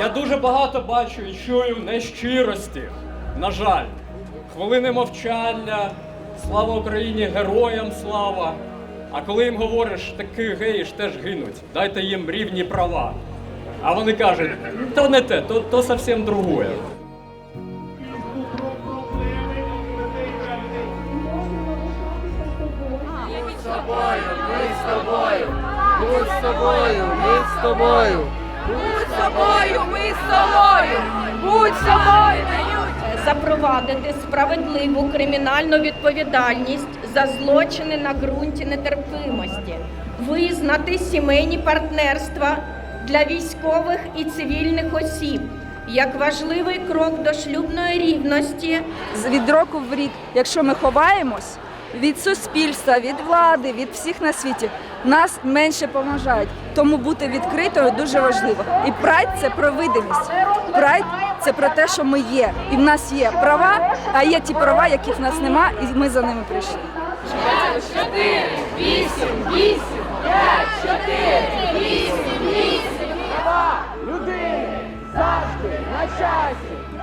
Я дуже багато бачу і чую нещирості. На жаль, хвилини мовчання, слава Україні, героям слава. А коли їм говориш, такі геї ж теж гинуть, дайте їм рівні права. А вони кажуть, то не те, то, то зовсім другое. Будь собою, ми з тобою. Будь собою, ми з тобою. Собою, ми з собою! Будь собою! запровадити справедливу кримінальну відповідальність за злочини на ґрунті нетерпимості, визнати сімейні партнерства для військових і цивільних осіб як важливий крок до шлюбної рівності З- від року в рік, якщо ми ховаємось від суспільства, від влади, від всіх на світі, нас менше поважають. Тому бути відкритою дуже важливо. І прайд це про видимість. Прайд це про те, що ми є. І в нас є права, а є ті права, яких в нас нема, і ми за ними прийшли. Чотири, вісім, вісім, п'ять, чотири, вісім, вісім. Людини завжди на часі. Права людини завжди на часі.